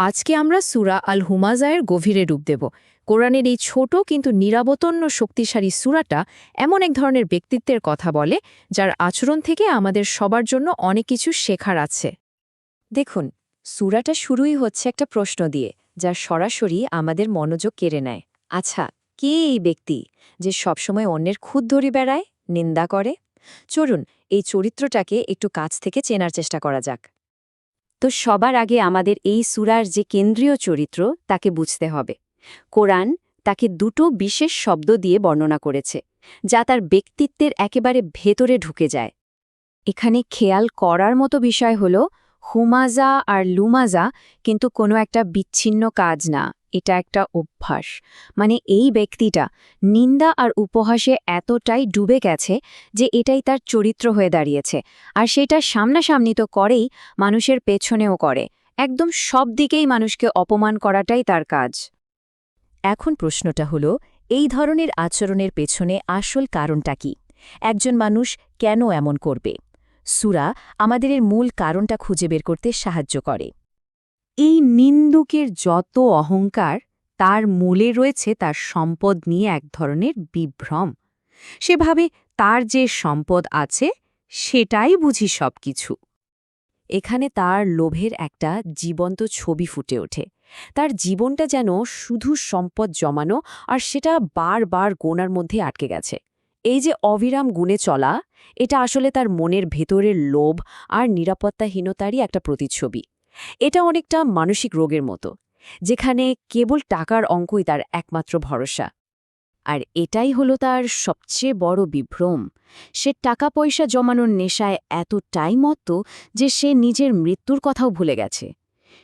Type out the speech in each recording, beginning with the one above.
আজকে আমরা সুরা আল হুমাজায়ের গভীরে ডুব দেব। কোরআনের এই ছোট কিন্তু নিরাবতন্য শক্তিশালী সুরাটা এমন এক ধরনের ব্যক্তিত্বের কথা বলে, যার আচরণ থেকে আমাদের সবার জন্য অনেক কিছু শেখার আছে। দেখুন, সুরাটা শুরুই হচ্ছে একটা প্রশ্ন দিয়ে যা সরাসরি আমাদের মনোযোগ কেড়ে নেয়। আচ্ছা কে এই ব্যক্তি যে সবসময় অন্যের খুদ ধরে বেড়ায়, নিন্দা করে? চলুন, এই চরিত্রটাকে একটু কাছ থেকে চেনার চেষ্টা করা যাক। তো সবার আগে আমাদের এই সুরার যে কেন্দ্রীয় চরিত্র, তাকে বুঝতে হবে। কোরআন তাকে দুটো বিশেষ শব্দ দিয়ে বর্ণনা করেছে, যা তার ব্যক্তিত্বের একেবারে ভেতরে ঢুকে যায়। এখানে খেয়াল করার মতো বিষয় হল, হুমাজা আর লুমাজা কিন্তু কোনো একটা বিচ্ছিন্ন কাজ না। এটা একটা অভ্যাস। মানে এই ব্যক্তিটা নিন্দা আর উপহাসে এতটাই ডুবে গেছে যে এটাই তার চরিত্র হয়ে দাঁড়িয়েছে। আর সেটা সামনাসামনি তো করেই, মানুষের পেছনেও করে। একদম সব দিকেই মানুষকে অপমান করাটাই তার কাজ। এখন প্রশ্নটা হলো, এই ধরনের আচরণের পেছনে আসল কারণটা কি? একজন মানুষ কেন এমন করবে? সুরা আমাদের এর মূল কারণটা খুঁজে বের করতে সাহায্য করে। এই নিন্দুকের যত অহংকার, তার মূলে রয়েছে তার সম্পদ নিয়ে এক ধরনের বিভ্রম। সেভাবে তার যে সম্পদ আছে, সেটাই বুঝি সবকিছু। এখানে তার লোভের একটা জীবন্ত ছবি ফুটে ওঠে। তার জীবনটা যেন শুধু সম্পদ জমানো আর সেটা বারবার গোনার মধ্যে আটকে গেছে। এই যে অবিরাম গুণে চলা, এটা আসলে তার মনের ভেতরের লোভ আর নিরাপত্তাহীনতারই একটা প্রতিচ্ছবি। এটা অনেকটা মানসিক রোগের মতো, যেখানে কেবল টাকার অঙ্কই তার একমাত্র ভরসা। আর এটাই হলো তার সবচেয়ে বড় বিভ্রম, সে টাকা পয়সা জমানোর নেশায় এতটাই মত্ত যে সে নিজের মৃত্যুর কথাও ভুলে গেছে।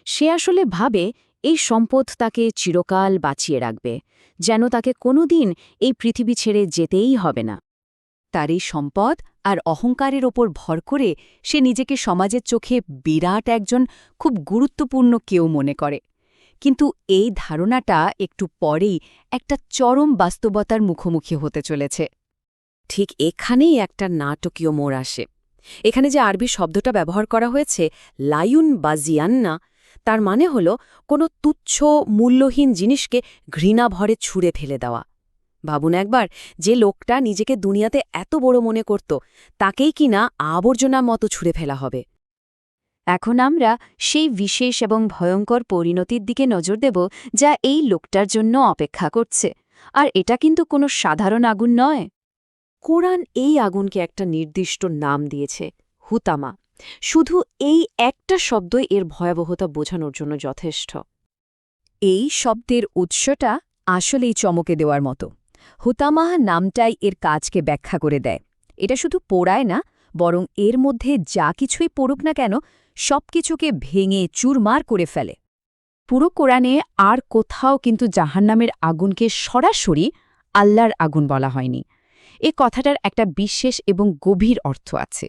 সে আসলে ভাবে এই সম্পদ তাকে চিরকাল বাঁচিয়ে রাখবে, যেন তাকে কোনোদিন এই পৃথিবী ছেড়ে যেতেই হবে না। তার এই সম্পদ আর অহংকারের ওপর ভর করে সে নিজেকে সমাজের চোখে বিরাট একজন খুব গুরুত্বপূর্ণ কেউ মনে করে। কিন্তু এই ধারণাটা একটু পরেই একটা চরম বাস্তবতার মুখোমুখি হতে চলেছে। ঠিক এখানেই একটা নাটকীয় মোড় আসে। এখানে যে আরবি শব্দটা ব্যবহার করা হয়েছে, লায়ুন বা জিয়ান্না, তার মানে হল কোনো তুচ্ছ, মূল্যহীন জিনিসকে ঘৃণা ভরে ছুঁড়ে ফেলে দেওয়া। ভাবুন একবার, যে লোকটা নিজেকে দুনিয়াতে এত বড় মনে করত, তাকেই কিনা আবর্জনার মতো ছুঁড়ে ফেলা হবে? এখন আমরা সেই বিশেষ এবং ভয়ঙ্কর পরিণতির দিকে নজর দেব, যা এই লোকটার জন্য অপেক্ষা করছে। আর এটা কিন্তু কোনো সাধারণ আগুন নয়। কোরআন এই আগুনকে একটা নির্দিষ্ট নাম দিয়েছে, হুতামা। শুধু এই একটা শব্দই এর ভয়াবহতা বোঝানোর জন্য যথেষ্ট। এই শব্দের উৎসটা আসলেই চমকে দেওয়ার মতো। হুতামাহ নামটাই এর কাজকে ব্যাখ্যা করে দেয়। এটা শুধু পোড়ায় না, বরং এর মধ্যে যা কিছুই পড়ুক না কেন সবকিছুকে ভেঙে চুরমার করে ফেলে। পুরো কোরআনে আর কোথাও কিন্তু জাহান্নামের আগুনকে সরাসরি আল্লাহর আগুন বলা হয়নি। এ কথাটার একটা বিশেষ এবং গভীর অর্থ আছে।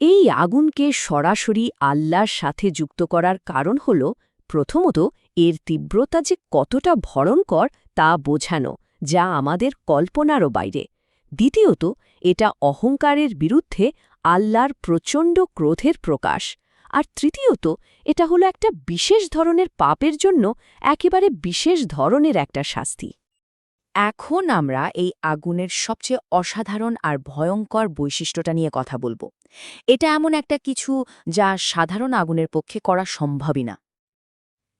এই আগুনকে সরাসরি আল্লাহর সাথে যুক্ত করার কারণ হল, প্রথমত, এর তীব্রতা যে কতটা ভয়ঙ্কর তা বোঝানো। যা আমাদের কল্পনারও বাইরে। দ্বিতীয়ত, এটা অহংকারের বিরুদ্ধে আল্লাহর প্রচণ্ড ক্রোধের প্রকাশ। আর তৃতীয়ত, এটা হলো একটা বিশেষ ধরনের পাপের জন্য একেবারে বিশেষ ধরনের একটা শাস্তি। এখন আমরা এই আগুনের সবচেয়ে অসাধারণ আর ভয়ঙ্কর বৈশিষ্ট্যটা নিয়ে কথা বলব। এটা এমন একটা কিছু যা সাধারণ আগুনের পক্ষে করা সম্ভবই না।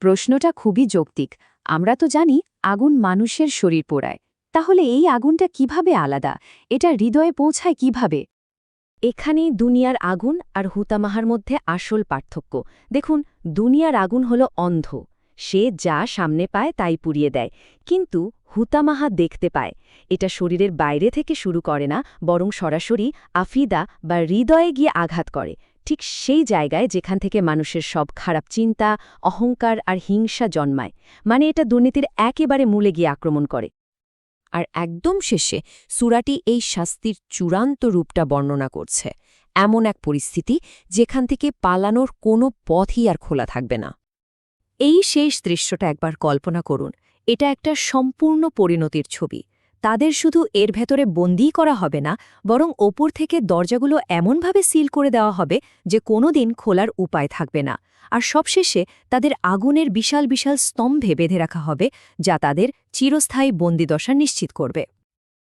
প্রশ্নটা খুবই যৌক্তিক। আমরা তো জানি আগুন মানুষের শরীর পোড়ায়। তাহলে এই আগুনটা কীভাবে আলাদা? এটা হৃদয়ে পৌঁছায় কীভাবে? এখানেই দুনিয়ার আগুন আর হুতামাহার মধ্যে আসল পার্থক্য। দেখুন, দুনিয়ার আগুন হল অন্ধ। সে যা সামনে পায় তাই পুড়িয়ে দেয়। কিন্তু হুতামাহা দেখতে পায়। এটা শরীরের বাইরে থেকে শুরু করে না, বরং সরাসরি আফিদা বা হৃদয়ে গিয়ে আঘাত করে। ঠিক সেই জায়গায় যেখান থেকে মানুষের সব খারাপ চিন্তা, অহংকার আর হিংসা জন্মায় মানে এটা দুর্নীতির একেবারে মূলে গিয়ে আক্রমণ করে। আর একদম শেষে সুরাটি এই শাস্তির চূড়ান্ত রূপটা বর্ণনা করছে, এমন এক পরিস্থিতি যেখান থেকে পালানোর কোনো পথই আর খোলা থাকবে না। এই শেষ দৃশ্যটা একবার কল্পনা করুন, এটা একটা সম্পূর্ণ পরিণতির ছবি। তাদের শুধু এর ভেতরে বন্দিই করা হবে না, বরং ওপর থেকে দরজাগুলো এমনভাবে সিল করে দেওয়া হবে যে কোনোদিন খোলার উপায় থাকবে না। আর সবশেষে তাদের আগুনের বিশাল বিশাল স্তম্ভে বেঁধে রাখা হবে, যা তাদের চিরস্থায়ী বন্দিদশা নিশ্চিত করবে।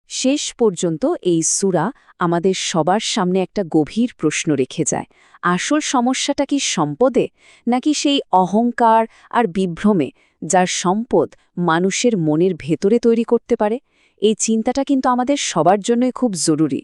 শেষ পর্যন্ত এই সুরা আমাদের সবার সামনে একটা গভীর প্রশ্ন রেখে যায়। আসল সমস্যাটা কি সম্পদে, নাকি সেই অহংকার আর বিভ্রমে, যার সম্পদ মানুষের মনের ভেতরে তৈরি করতে পারে? এই চিন্তাটা কিন্তু আমাদের সবার জন্যই খুব জরুরি।